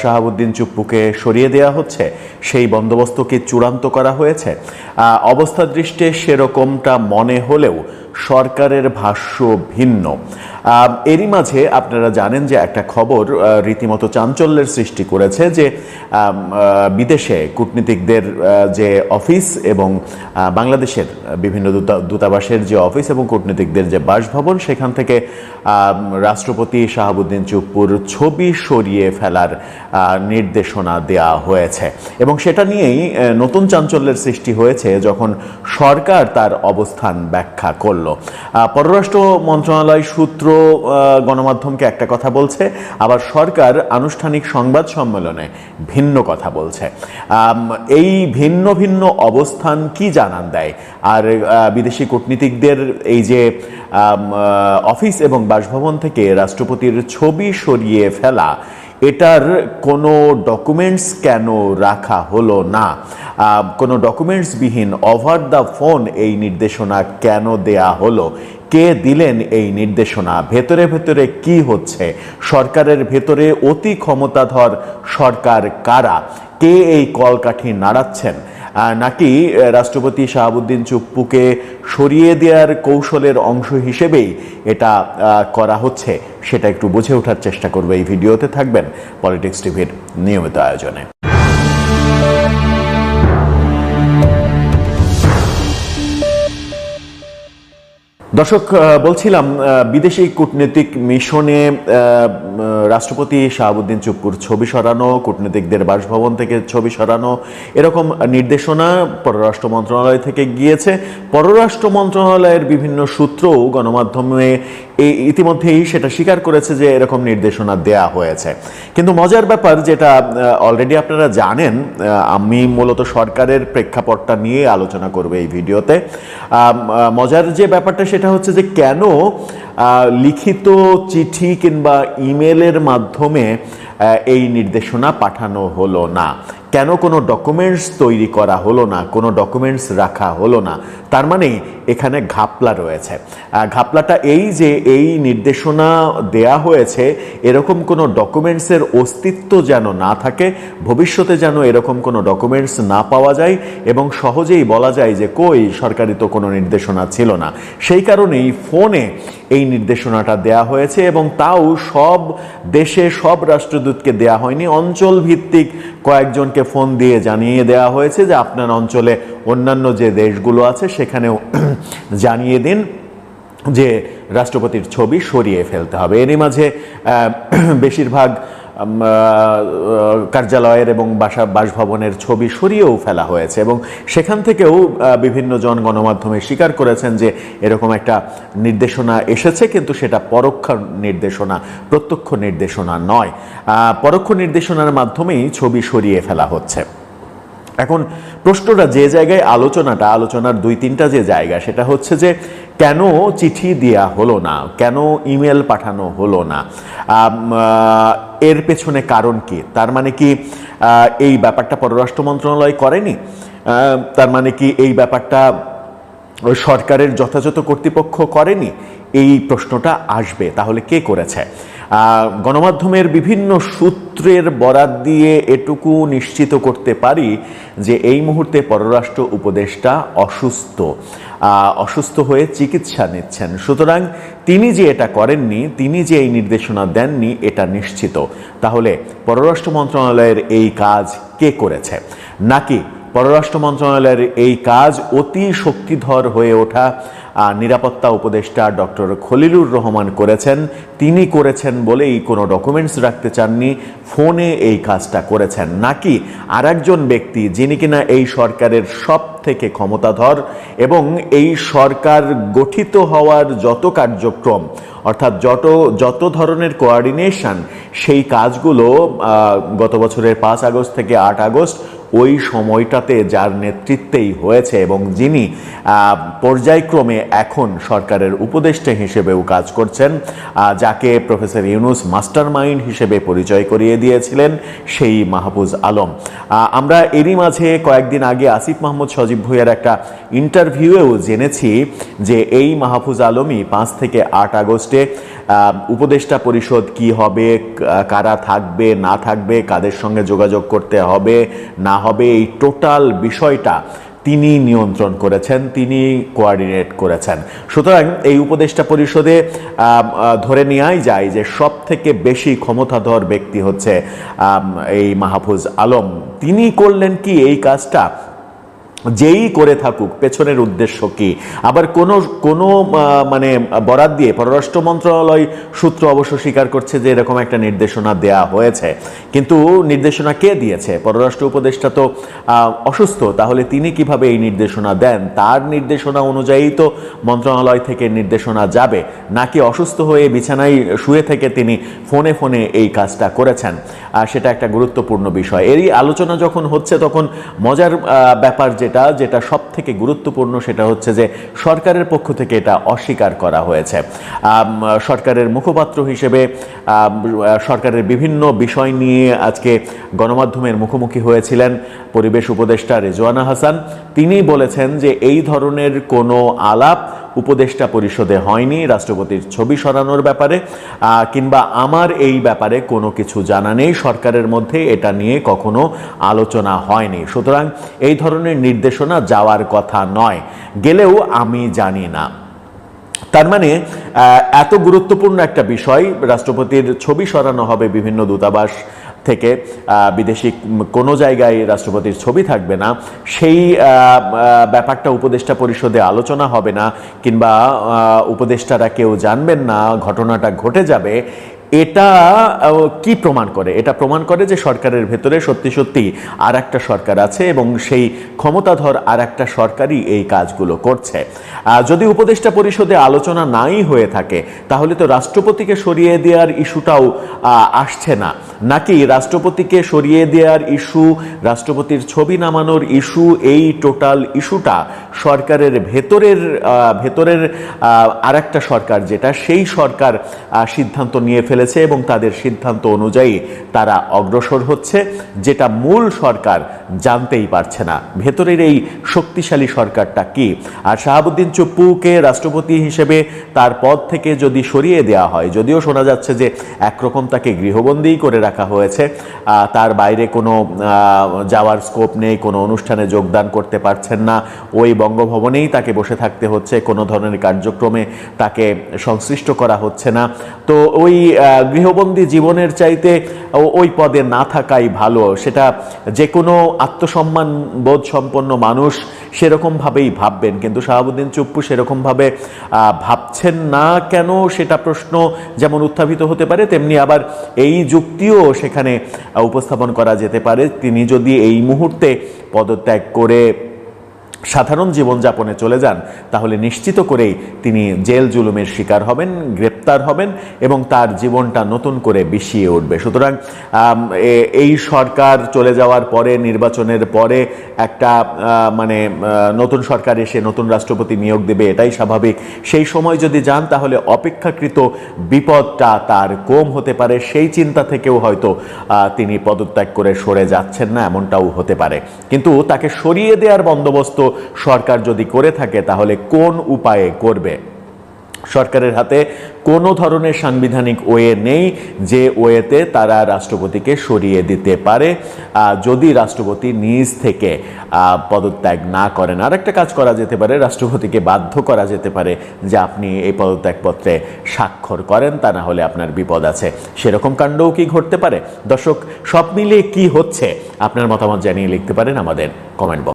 শাহাবুদ্দিন চুপ্পুকে সরিয়ে দেওয়া হচ্ছে। সেই বন্দোবস্তকে চূড়ান্ত করা হয়েছে। অবস্থা দৃষ্টে সেরকমটা মনে হলেও সরকারের ভাষ্য ভিন্ন। এরই মাঝে আপনারা জানেন যে একটা খবর রীতিমতো চাঞ্চল্যের সৃষ্টি করেছে যে বিদেশে কূটনীতিকদের যে অফিস এবং বাংলাদেশের বিভিন্ন দূতা- দূতাবাসের যে অফিস এবং কূটনীতিকদের যে বাসভবন, সেখান থেকে রাষ্ট্রপতি শাহাবুদ্দিন চুপ্পুর ছবি সরিয়ে ফেলার নির্দেশনা দেয়া হয়েছে। এবং সেটা নিয়েই নতুন চাঞ্চল্যের সৃষ্টি হয়েছে যখন সরকার তার অবস্থান ব্যাখ্যা করল। আহ, পররাষ্ট্র মন্ত্রণালয় সূত্র গণমাধ্যমকে একটা কথা বলছে আবার সরকার আনুষ্ঠানিক সংবাদ সম্মেলনে ভিন্ন কথা বলছে। এই ভিন্ন ভিন্ন অবস্থান কি জানান দেয়? আর বিদেশি কূটনীতিকদের এই যে অফিস এবং বাসভবন থেকে রাষ্ট্রপতির ছবি সরিয়ে ফেলা এটার কোনো ডকুমেন্টস কেন রাখা হলো না? কোনো ডকুমেন্টসবিহীন ওভার দ্য ফোন এই নির্দেশনা কেন দেয়া হলো? কে দিলেন এই নির্দেশনা? ভেতরে ভেতরে কি হচ্ছে? সরকারের ভেতরে অতি ক্ষমতাধর সরকার কারা? কে এই কলকাঠি নাড়াচ্ছেন? নাকি রাষ্ট্রপতি শাহাবুদ্দিন চুপ্পুকে সরিয়ে দেওয়ার কৌশলের অংশ হিসেবেই এটা করা হচ্ছে? সেটা একটু বুঝে ওঠার চেষ্টা করবে এই ভিডিওতে। থাকবেন পলিটিক্স টিভির নিয়মিত আয়োজনে। দর্শক বলছিলাম বিদেশি কূটনৈতিক মিশনে রাষ্ট্রপতি শাহাবুদ্দিন চুপ্পুর ছবি সরানো, কূটনীতিকদের বাসভবন থেকে ছবি সরানো, এরকম নির্দেশনা পররাষ্ট্র মন্ত্রণালয় থেকে গিয়েছে। পররাষ্ট্র মন্ত্রণালয়ের বিভিন্ন সূত্রও গণমাধ্যমে এই ইতিমধ্যেই সেটা স্বীকার করেছে যে এরকম নির্দেশনা দেয়া হয়েছে। কিন্তু মজার ব্যাপার যেটা অলরেডি আপনারা জানেন আমি মূলত সরকারের প্রেক্ষাপটটা নিয়ে আলোচনা করব এই ভিডিওতে। মজার যে ব্যাপারটা সেটা হচ্ছে যে কেন লিখিত চিঠি কিংবা ইমেলের মাধ্যমে এই নির্দেশনা পাঠানো হলো না? কেন কোনো ডকুমেন্টস তৈরি করা হলো না, কোনো ডকুমেন্টস রাখা হলো না? তার মানে এখানে ঘাপলা রয়েছে। ঘাপলাটা এই যে এই নির্দেশনা দেয়া হয়েছে, এরকম কোনো ডকুমেন্টসের অস্তিত্ব যেন না থাকে, ভবিষ্যতে যেন এরকম কোনো ডকুমেন্টস না পাওয়া যায় এবং সহজেই বলা যায় যে কই সরকারি তো কোনো নির্দেশনা ছিল না। সেই কারণেই ফোনে এই নির্দেশনাটা দেয়া হয়েছে এবং তাও সব দেশে সব রাষ্ট্রদূতকে দেয়া হয়নি। অঞ্চল ভিত্তিক কয়েকজনকে ফোন দিয়ে জানিয়ে দেওয়া হয়েছে যে আপনার অঞ্চলে অন্যান্য যে দেশগুলো আছে, সেখানেও জানিয়ে দিন যে রাষ্ট্রপতির ছবি সরিয়ে ফেলতে হবে। এরই মাঝে বেশিরভাগ কার্যালয়ের এবং বাসা বাসভবনের ছবি সরিয়েও ফেলা হয়েছে এবং সেখান থেকেও বিভিন্ন জন গণমাধ্যমে স্বীকার করেছেন যে এরকম একটা নির্দেশনা এসেছে, কিন্তু সেটা পরোক্ষ নির্দেশনা, প্রত্যক্ষ নির্দেশনা নয়। পরোক্ষ নির্দেশনার মাধ্যমেই ছবি সরিয়ে ফেলা হচ্ছে। এখন প্রশ্নটা যে জায়গায় আলোচনাটা, আলোচনার দুই তিনটা যে জায়গা, সেটা হচ্ছে যে কেন চিঠি দেয়া হলো না? কেন ইমেল পাঠানো হলো না? এর পেছনে কারণ কি? তার মানে কি এই ব্যাপারটা পররাষ্ট্র মন্ত্রণালয় করেনি? তার মানে কি এই ব্যাপারটা সরকারের যথাযথ কর্তৃপক্ষ করেনি? এই প্রশ্নটা আসবে। তাহলে কে করেছে? গণমাধ্যমের বিভিন্ন সূত্রের বরাত দিয়ে এটুকু নিশ্চিত করতে পারি যে এই মুহূর্তে পররাষ্ট্র উপদেষ্টা অসুস্থ। অসুস্থ হয়ে চিকিৎসা নিচ্ছেন। সুতরাং তিনি যে এটা করেননি, তিনি যে এই নির্দেশনা দেননি, এটা নিশ্চিত। তাহলে পররাষ্ট্র মন্ত্রণালয়ের এই কাজ কে করেছে? নাকি পররাষ্ট্র মন্ত্রণালয়ের এই কাজ অতি শক্তিধর হয়ে ওঠা নিরাপত্তা উপদেষ্টা ডক্টর খলিলুর রহমান করেছেন। তিনি করেছেন বলেই কোনো ডকুমেন্টস রাখতে চাননি, ফোনে এই কাজটা করেছেন। নাকি আরেকজন ব্যক্তি যিনি কিনা এই সরকারের সব থেকে ক্ষমতাধর এবং এই সরকার গঠিত হওয়ার যত কার্যক্রম, অর্থাৎ যত যত ধরনের কোঅর্ডিনেশন সেই কাজগুলো গত বছরের পাঁচ আগস্ট থেকে আট আগস্ট ওই সময়টাতে যার নেতৃত্বেই হয়েছে এবং যিনি পর্যায়ক্রমে এখন সরকারের উপদেষ্টা হিসেবেও কাজ করছেন যাকে প্রফেসর ইউনুস মাস্টার মাইন্ড হিসেবে পরিচয় করিয়ে দিয়েছিলেন, সেই মাহফুজ আলম। আমরা এরই মাঝে কয়েকদিন আগে আসিফ মাহমুদ সজীব ভুইয়ার একটা ইন্টারভিউয়েও জেনেছি যে এই মাহফুজ আলমই পাঁচ থেকে আট আগস্টে উপদেষ্টা পরিষদ কি হবে কারা থাকবে, না থাকবে, কাদের সঙ্গে যোগাযোগ করতে হবে, না হবে, এই টোটাল বিষয়টা তিনি নিয়ন্ত্রণ করেছেন, তিনি কোয়ার্ডিনেট করেছেন। সুতরাং এই উপদেষ্টা পরিষদে ধরে নেওয়াই যায় যে সব থেকে বেশি ক্ষমতাধর ব্যক্তি হচ্ছে এই মাহফুজ আলম। তিনি করলেন কি এই কাজটা? যেই করে থাকুক, পেছনের উদ্দেশ্য কি? আবার কোন কোন মানে বরাদ দিয়ে পররাষ্ট্র মন্ত্রণালয় সূত্র অবশ্য স্বীকার করছে যে এরকম একটা নির্দেশনা দেয়া হয়েছে। কিন্তু নির্দেশনা কে দিয়েছে? পররাষ্ট্র উপদেষ্টা তো অসুস্থ, তাহলে তিনি কীভাবে এই নির্দেশনা দেন? তার নির্দেশনা অনুযায়ী তো মন্ত্রণালয় থেকে নির্দেশনা যাবে। নাকি অসুস্থ হয়ে বিছানায় শুয়ে থেকে তিনি ফোনে ফোনে এই কাজটা করেছেন? সেটা একটা গুরুত্বপূর্ণ বিষয়। এরই আলোচনা যখন হচ্ছে, তখন মজার ব্যাপার যেটা যেটা সব থেকে গুরুত্বপূর্ণ সেটা হচ্ছে যে সরকারের পক্ষ থেকে এটা অস্বীকার করা হয়েছে। সরকারের মুখপাত্র হিসেবে সরকারের বিভিন্ন বিষয় নিয়ে আজকে গণমাধ্যমের মুখোমুখি হয়েছিলেন পরিবেশ উপদেষ্টা রেজওয়ানা হাসান। তিনি বলেছেন যে এই ধরনের কোনো আলাপ উপদেষ্টা পরিষদে হয়নি, রাষ্ট্রপতির ছবি সরানোর ব্যাপারে কিংবা আমার এই ব্যাপারে কোনো কিছু জানা নেই, সরকারের মধ্যে এটা নিয়ে কখনো আলোচনা হয়নি। সুতরাং এই ধরনের নির্দেশনা যাওয়ার কথা নয়, গেলেও আমি জানি না। তার মানে এত গুরুত্বপূর্ণ একটা বিষয়, রাষ্ট্রপতির ছবি সরানো হবে বিভিন্ন দূতাবাস থেকে বিদেশি কোনো জায়গায় রাষ্ট্রপতির ছবি থাকবে না, সেই ব্যাপারটা উপদেষ্টা পরিষদে আলোচনা হবে না, কিংবা উপদেষ্টারা কেউ জানবেন না, ঘটনাটা ঘটে যাবে এটা কি প্রমাণ করে? এটা প্রমাণ করে যে সরকারের ভেতরে সত্যি সত্যি আর একটা সরকার আছে এবং সেই ক্ষমতাধর আর একটা সরকারই এই কাজগুলো করছে। যদি উপদেষ্টা পরিষদে আলোচনা নাই হয়ে থাকে, তাহলে তো রাষ্ট্রপতিকে সরিয়ে দেওয়ার ইস্যুটাও আসছে না। নাকি রাষ্ট্রপতিকে সরিয়ে দেওয়ার ইস্যু, রাষ্ট্রপতির ছবি নামানোর ইস্যু, এই টোটাল ইস্যুটা সরকারের ভেতরের ভেতরের আর একটা সরকার যেটা, সেই সরকার সিদ্ধান্ত নিয়ে ফেলেছে এবং তাদের সিদ্ধান্ত অনুযায়ী তারা অগ্রসর হচ্ছে, যেটা মূল সরকার জানতেই পারছে না। ভেতরের এই শক্তিশালী সরকারটা কি? আর শাহাবুদ্দিন চুপ্পুকে রাষ্ট্রপতি হিসেবে তার পদ থেকে যদি সরিয়ে দেওয়া হয়, যদিও শোনা যাচ্ছে যে একরকম তাকে গৃহবন্দী করে রাখা হয়েছে তার বাইরে কোনো যাওয়ার স্কোপ নেই, কোনো অনুষ্ঠানে যোগদান করতে পারছেন না, ওই বঙ্গভবনেই তাকে বসে থাকতে হচ্ছে, কোনো ধরনের কার্যক্রমে তাকে সংশ্লিষ্ট করা হচ্ছে না। তো ওই গৃহবন্দী জীবনের চাইতে ওই পদে না থাকাই ভালো। সেটা যে কোনো আত্মসম্মান বোধ সম্পন্ন মানুষ সেরকমভাবেই ভাববেন। কিন্তু শাহাবুদ্দিন চুপ্পু সেরকমভাবে ভাবছেন না কেন সেটা প্রশ্ন যেমন উত্থাপিত হতে পারে, তেমনি আবার এই যুক্তিও সেখানে উপস্থাপন করা যেতে পারে। তিনি যদি এই মুহূর্তে পদত্যাগ করে সাধারণ জীবনযাপনে চলে যান, তাহলে নিশ্চিত করেই তিনি জেল জুলুমের শিকার হবেন, গ্রেপ্তার হবেন এবং তার জীবনটা নতুন করে বিষিয়ে উঠবে। সুতরাং এই সরকার চলে যাওয়ার পরে, নির্বাচনের পরে একটা মানে নতুন সরকার এসে নতুন রাষ্ট্রপতি নিয়োগ দেবে, এটাই স্বাভাবিক। সেই সময় যদি যান, তাহলে অপেক্ষাকৃত বিপদটা তার কম হতে পারে, সেই চিন্তা থেকেও হয়তো তিনি পদত্যাগ করে সরে যাচ্ছেন না, এমনটাও হতে পারে। কিন্তু তাকে সরিয়ে দেওয়ার বন্দোবস্ত সরকার যদি করে থাকে, তাহলে কোন উপায়ে করবে? সরকারের হাতে কোনো ধরনের সাংবিধানিক ওয়ে নেই, যে ওয়েতে তারা রাষ্ট্রপতিকে সরিয়ে দিতে পারে। যদি রাষ্ট্রপতি নিজ থেকে পদত্যাগ না করেন আর একটা কাজ করা যেতে পারে, রাষ্ট্রপতিকে বাধ্য করা যেতে পারে যে আপনি এই পদত্যাগপত্রে স্বাক্ষর করেন, তা না হলে আপনার বিপদ আছে। সেরকম কাণ্ডও কি ঘটতে পারে? দর্শক, সব মিলিয়ে কি হচ্ছে? আপনার মতামত জানিয়ে লিখতে পারেন আমাদের কমেন্ট বক্স